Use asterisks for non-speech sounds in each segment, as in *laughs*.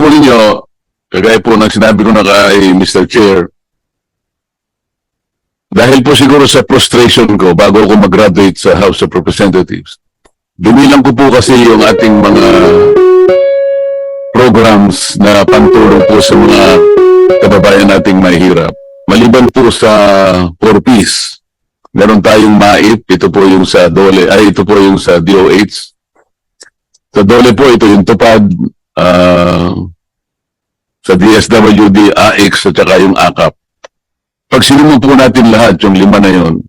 po ninyo, kagaya po ng sinabi ko na kay Mr. Chair, dahil po siguro sa frustration ko bago ako mag-graduate sa House of Representatives, binilang ko po kasi yung ating mga programs na pantulong po sa mga kababayan nating mahirap. Maliban po sa 4Ps, meron tayong MAIP, ito po yung sa DOLE, ay ito po yung sa DOH. Sa DOLE po, ito yung tupad, ah, sa DSWD, AX, at saka yung AKAP. Pag sinumo po natin lahat, yung lima na yon,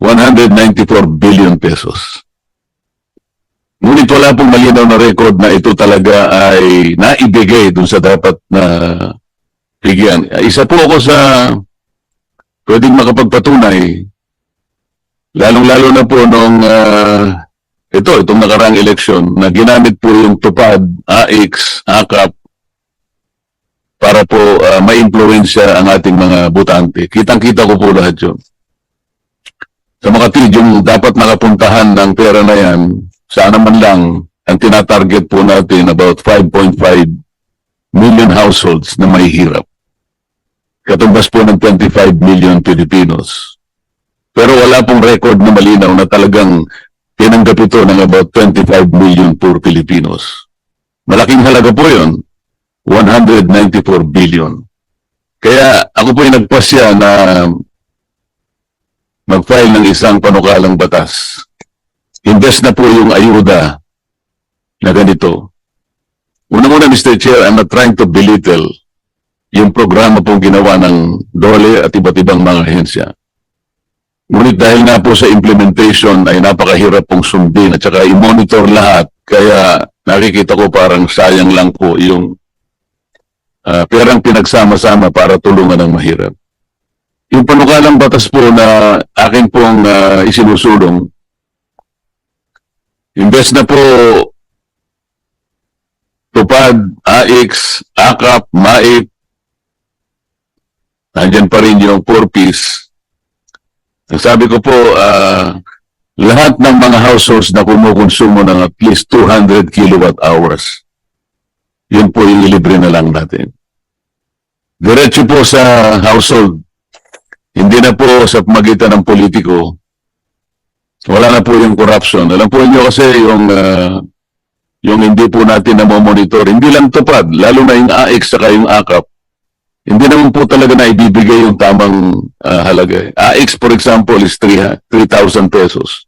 194 billion pesos. Ngunit wala pong malinaw na record na ito talaga ay naibigay dun sa dapat na bigyan. Isa po ako sa pwedeng makapagpatunay, lalong-lalo na po nung ah, ito, itong nakarang eleksyon, na ginamit po yung tupad, AX, AKAP, para po ah, ma-influensya ang ating mga butante. Kitang-kita ko po lahat yun. Sa mga tid, dapat nakapuntahan ng pera na yan, sana man lang ang tinatarget po natin about 5.5 million households na may hirap. Katumbas po ng 25 million Pilipinos. Pero wala pong record na malinaw na talagang tinanggap ito ng about 25 million poor Filipinos. Malaking halaga po yun. 194 billion. Kaya ako po yung nagpasya na mag-file ng isang panukalang batas. Invest na po yung ayuda na ganito. Unang-una, Mr. Chair, I'm not trying to belittle yung programa pong ginawa ng DOLE at iba't ibang mga ahensya. Ngunit dahil nga po sa implementation ay napakahirap pong sundin at saka i-monitor lahat, kaya nakikita ko parang sayang lang po yung ah, perang pinagsama-sama para tulungan ng mahirap. Yung panukalang batas po na akin pong ah, isinusulong, imbes na po tupad, AX, AKAP, MAIP, nandyan pa rin yung 4-piece. Sabi ko po, ah, lahat ng mga households na kumukonsumo ng at least 200 kilowatt hours, yun po yung ilibre na lang natin. Diretso po sa household, hindi na po sa magitan ng politiko, wala na po yung corruption. Alam po niyo kasi yung ah, yung hindi po natin na monitor, hindi lang tupad, lalo na yung AX saka yung AKAP, hindi naman po talaga na ibibigay yung tamang ah, halaga. AX, for example, is 3 3,000 pesos.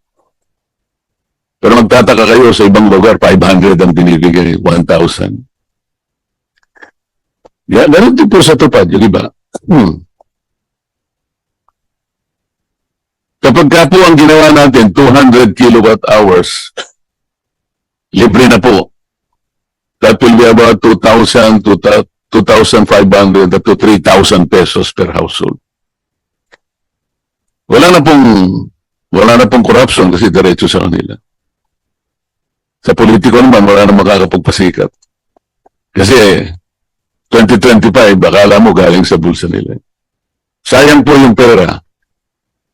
Pero magtataka kayo sa ibang lugar, 500 ang binibigay, 1,000. Yeah, ganun din po sa tupad, yung iba. Hmm. Kapag ka po ang ginawa natin, 200 kilowatt hours, libre na po. That will be about 2,000 to 2,500 up to 3,000 pesos per household. Wala na pong wala na pong corruption kasi diretso sa kanila. Sa politiko naman, wala na makakapagpasikat. Kasi 2025, akala mo galing sa bulsa nila. Sayang po yung pera.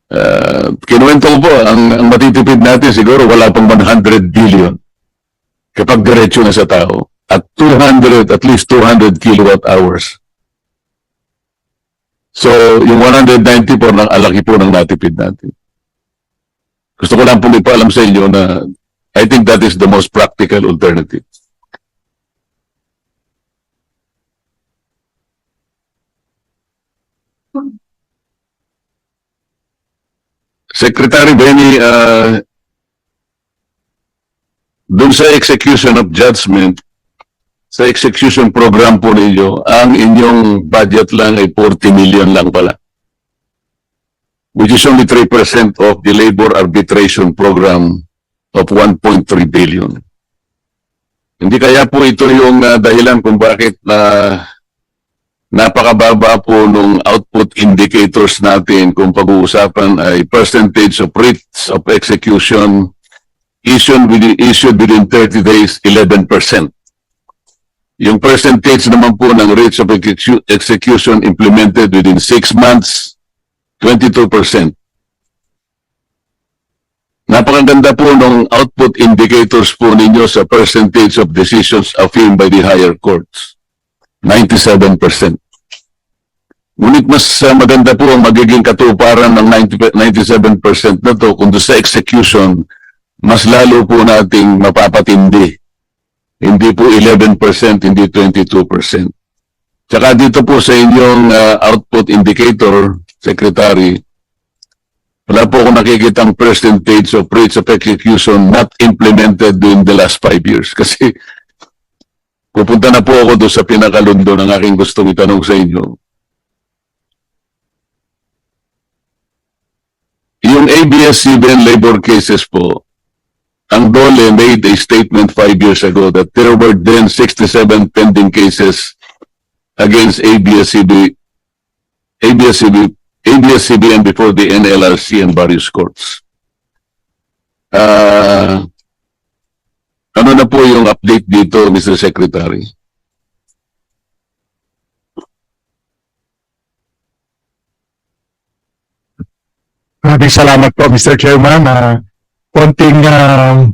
Uh, kinuwento ko po, ang, ang matitipid natin siguro wala pang 100 billion kapag diretso na sa tao at 200, at least 200 kilowatt hours. So, yung 190 po, ng alaki po ng natipid natin. Gusto ko lang pong ipaalam sa inyo na I think that is the most practical alternative. Secretary Benny, uh, dun sa execution of judgment, sa execution program po ninyo, ang inyong budget lang ay 40 million lang pala. Which is only 3% of the labor arbitration program of 1.3 billion. Hindi kaya po ito yung ah, dahilan kung bakit na napakababa po nung output indicators natin kung pag-uusapan ay percentage of rates of execution issued within, issued within 30 days, 11%. Yung percentage naman po ng rates of execu- execution implemented within 6 months, 22%. napakaganda po ng output indicators po ninyo sa percentage of decisions affirmed by the higher courts. 97%. Ngunit mas uh, maganda po ang magiging katuparan ng 90, 97% na to kung sa execution, mas lalo po nating mapapatindi. Hindi po 11%, hindi 22%. Tsaka dito po sa inyong uh, output indicator, Secretary, wala po ako nakikitang percentage of rates of execution not implemented during the last five years. *laughs* Kasi pupunta na po ako doon sa pinakalundo ng aking gustong itanong sa inyo. Yung ABS-CBN labor cases po, DOLE made a statement five years ago that there were then 67 pending cases against ABS-CBN ABS-CBN ABS-CBN before the NLRC and various courts. Ah, ano na po yung update dito, Mr. Secretary? Maraming salamat po, Mr. Chairman. Uh, konting uh,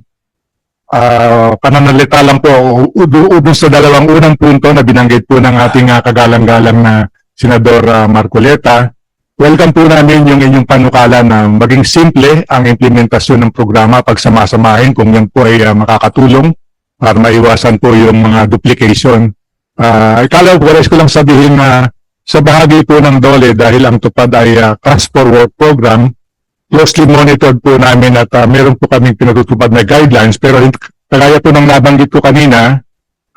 uh, pananalita lang po udun sa dalawang unang punto na binanggit po ng ating uh, kagalang-galang na Senador uh, Marcoleta. Welcome po namin yung inyong panukala na maging simple ang implementasyon ng programa pagsamasamahin kung yan po ay uh, makakatulong para maiwasan po yung mga duplication. Uh, ikala ko, ko lang sabihin na sa bahagi po ng DOLE dahil ang tupad ay uh, Cash for Work program, closely monitored po namin at uh, meron po kaming pinatutupad na guidelines pero kagaya po ng nabanggit ko kanina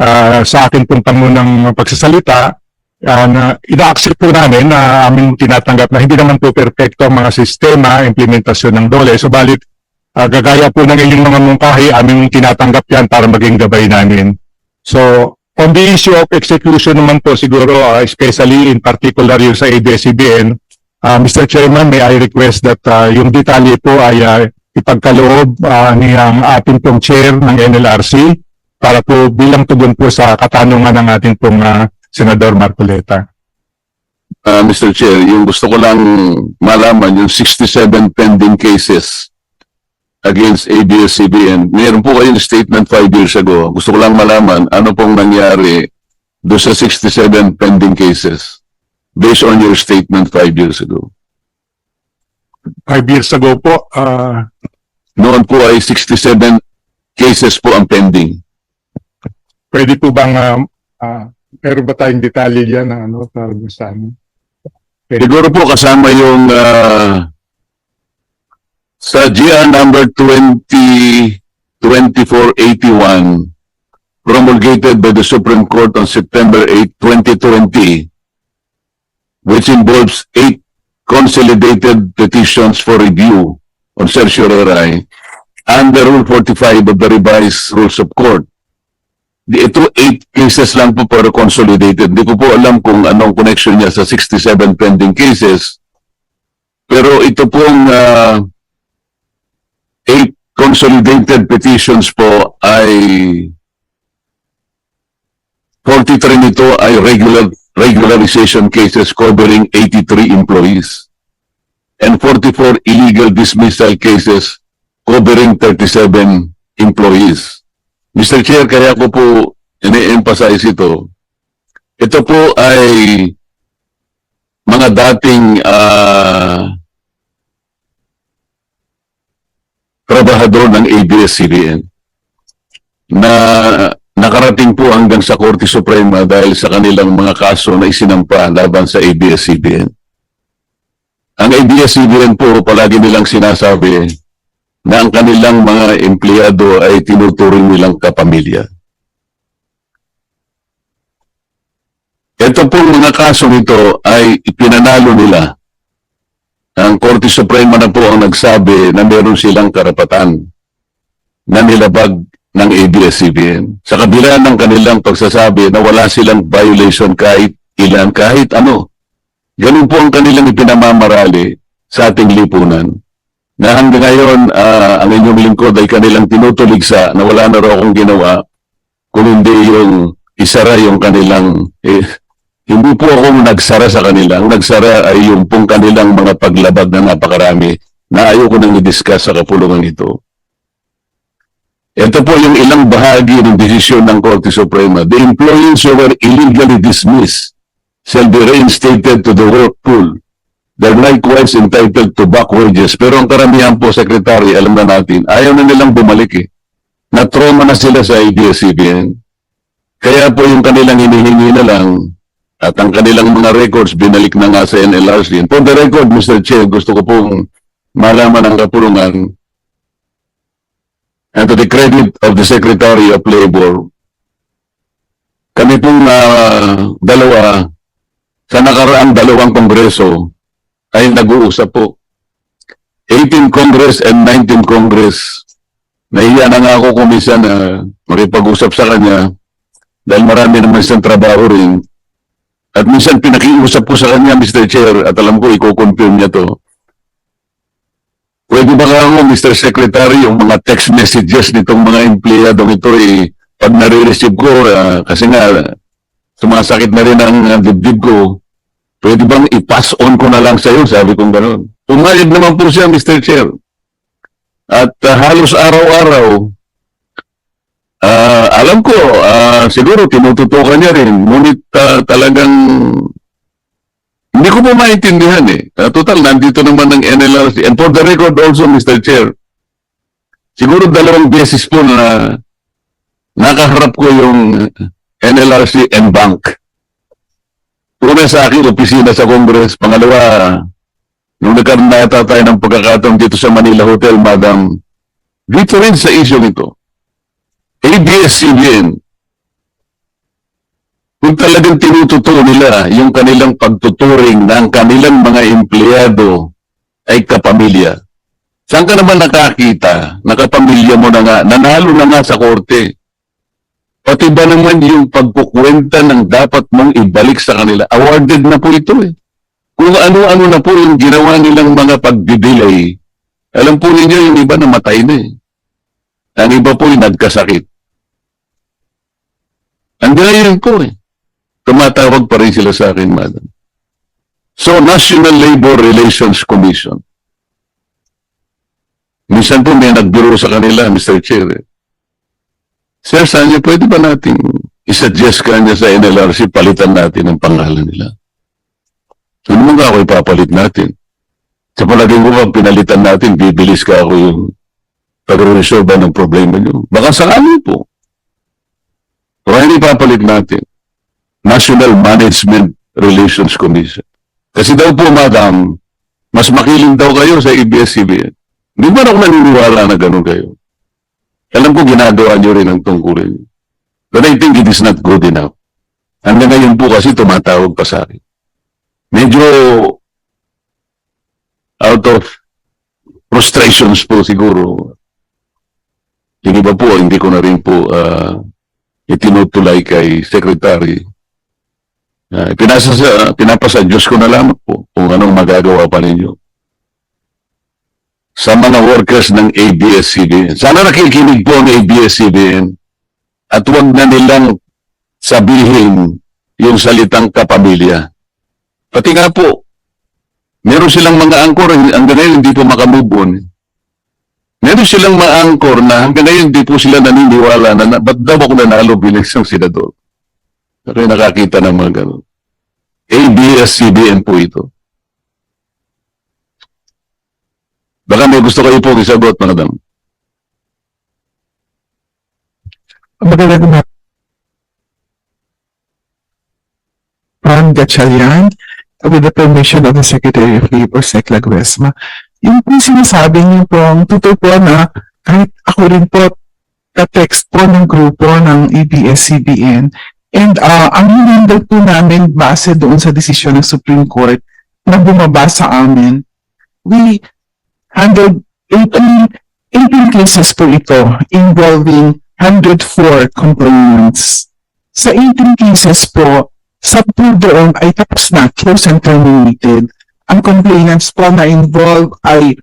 ah, sa akin pong pangunang pagsasalita uh, na ina-accept po namin na aming tinatanggap na hindi naman po perfecto ang mga sistema, implementasyon ng DOLE. Subalit, ah, gagaya po ng inyong mga mungkahi, aming tinatanggap yan para maging gabay namin. So, on the issue of execution naman po siguro, ah, especially in particular yung sa ABS-CBN, ah, Mr. Chairman, may I request that ah, yung detalye po ay ah, ipagkaloob ah, ni ang ating pong chair ng NLRC para po bilang tugon po sa katanungan ng ating pong ah, Senador Marcoleta. Ah, Mr. Chair, yung gusto ko lang malaman, yung 67 pending cases against ABS-CBN, meron po kayong statement five years ago. Gusto ko lang malaman, ano pong nangyari doon sa 67 pending cases based on your statement five years ago. Five years ago po, ah, Noon po ay 67 cases po ang pending. pwede po bang ah, ah, meron ba tayong detalye dyan na ano para sa? Pwede Siguro po kasama yung ah, sa GR number 20 2481 promulgated by the Supreme Court on September 8, 2020 which involves eight consolidated petitions for review on certiorari under Rule 45 of the revised Rules of Court. Di, ito eight cases lang po pero consolidated. Di ko po alam kung anong connection niya sa 67 pending cases. Pero ito pong ah, eight consolidated petitions po ay 43 nito ay regular regularization cases covering 83 employees and 44 illegal dismissal cases covering 37 employees. Mr. Chair, kaya ko po ini-emphasize ito. Ito po ay mga dating ah, trabahador ng ABS-CBN na nakarating po hanggang sa Korte Suprema dahil sa kanilang mga kaso na isinampa laban sa ABS-CBN. Ang ABS-CBN po palagi nilang sinasabi na ang kanilang mga empleyado ay tinuturing nilang kapamilya. Ito pong mga kaso nito ay ipinanalo nila. Ang Korte Suprema na po ang nagsabi na meron silang karapatan na nilabag ng ABS-CBN. Sa kabila ng kanilang pagsasabi na wala silang violation kahit ilan, kahit ano. Ganun po ang kanilang ipinamamarali sa ating lipunan na hanggang ngayon ah, ang inyong lingkod ay kanilang tinutuligsa na wala na raw akong ginawa kung hindi yung isara yung kanilang eh, hindi po ako nagsara sa kanila. Ang nagsara ay yung pong kanilang mga paglabag na napakarami na ayoko nang i-discuss sa kapulungan ito. Ito po yung ilang bahagi ng desisyon ng Korte Suprema. The employees who were illegally dismissed shall be reinstated to the work pool. They're likewise entitled to back wages. Pero ang karamihan po, Secretary, alam na natin, ayaw na nilang bumalik eh. Na-trauma na sila sa ABS-CBN. Kaya po yung kanilang hinihingi na lang at ang kanilang mga records binalik na nga sa NLRC. And for the record, Mr. Chair, gusto ko pong malaman ang kapulungan and to the credit of the Secretary of Labor, kami pong ah, dalawa sa nakaraang dalawang kongreso ay nag-uusap po. 18 Congress and 19 Congress. Nahiya na nga ako kung minsan na makipag-usap sa kanya dahil marami naman siyang trabaho rin. At minsan pinakiusap ko sa kanya, Mr. Chair, at alam ko, i-confirm niya to. Pwede ba nga ako, Mr. Secretary, yung mga text messages nitong mga empleyadong ito, eh, pag nare-receive ko, ah, kasi nga, sumasakit na rin ang ah, dibdib ko, pwede bang i-pass on ko na lang sa'yo? Sabi kong gano'n. Pumayag naman po siya, Mr. Chair. At ah, halos araw-araw, ah, alam ko, ah, siguro tinututukan niya rin, ngunit ah, talagang hindi ko po maintindihan eh. Ah, total, nandito naman ng NLRC. And for the record also, Mr. Chair, siguro dalawang beses po na nakaharap ko yung NLRC and bank. Una sa akin, opisina sa Congress. Pangalawa, nung nagkaroon na yata tayo ng pagkakataon dito sa Manila Hotel, Madam, dito rin sa issue nito. ABS-CBN, kung talagang tinututuo nila yung kanilang pagtuturing ng kanilang mga empleyado ay kapamilya. Saan ka naman nakakita na kapamilya mo na nga, nanalo na nga sa korte? Pati ba naman yung pagkukwenta ng dapat mong ibalik sa kanila? Awarded na po ito eh. Kung ano-ano na po yung ginawa nilang mga pagdidelay, alam po ninyo yung iba namatay na eh. Ang iba po yung nagkasakit. Ang ganyan ko eh. Tumatawag pa rin sila sa akin, madam. So, National Labor Relations Commission. Minsan po may nagbiro sa kanila, Mr. Chair. eh. Sir Sanya, pwede ba nating isuggest kanya sa NLRC, palitan natin ang pangalan nila? Ano mo nga ako ipapalit natin? Sa palagay ko ba, pinalitan natin, bibilis ka ako yung pag-resolve ng problema nyo. Baka sakali po. Pero hindi ipapalit natin. National Management Relations Commission. Kasi daw po, madam, mas makiling daw kayo sa ABS-CBN. Hindi ba ako naniniwala na gano'n kayo? Alam ko ginagawa nyo rin ang tungkulin. But I think it is not good enough. Hanggang ngayon po kasi tumatawag pa sa akin. Medyo out of frustrations po siguro. Yung iba po, hindi ko na rin po ah, itinutulay kay Secretary. Uh, pinasa sa, pinapasa Diyos ko na lamang po kung anong magagawa pa ninyo. Sa mga workers ng ABS-CBN. Sana nakikinig po ang ABS-CBN at huwag na nilang sabihin yung salitang kapamilya. Pati nga po, meron silang mga angkor, hanggang ngayon hindi po makamove on. Meron silang mga angkor na hanggang ngayon hindi po sila naniniwala na, na ba't daw ako nanalo bilang isang senador? Pero yung nakakita ng mga ganun. ABS-CBN po ito. Baka may gusto kayo po isagot, madam. Magandang umaga. Ron Gatchalian, with the permission of the Secretary of Labor, Sec Laguesma. Yung po sinasabi niyo po, ang totoo po na kahit ako rin po ka-text po ng grupo ng ABS-CBN and uh, ang hinandal po namin base doon sa desisyon ng Supreme Court na bumaba sa amin, we handled 18, 18 cases po ito involving 104 complainants. Sa 18 cases po, sa po doon ay tapos na, close and terminated. Ang complainants po na involved ay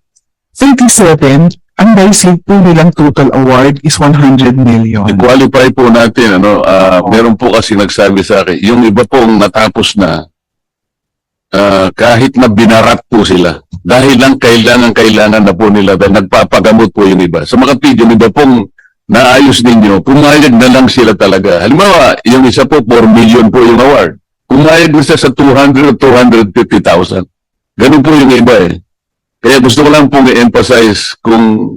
37, ang na-receive po nilang total award is 100 million. I-qualify po natin, ano, ah, meron po kasi nagsabi sa akin, yung iba pong natapos na, ah, kahit na binarat po sila, dahil lang kailangan-kailangan na po nila dahil nagpapagamot po yung iba. Sa mga video, iba pong naayos ninyo, pumayag na lang sila talaga. Halimbawa, yung isa po, 4 million po yung award. Pumayag na sa 200 o 250,000. Ganun po yung iba eh. Kaya gusto ko lang pong i-emphasize kung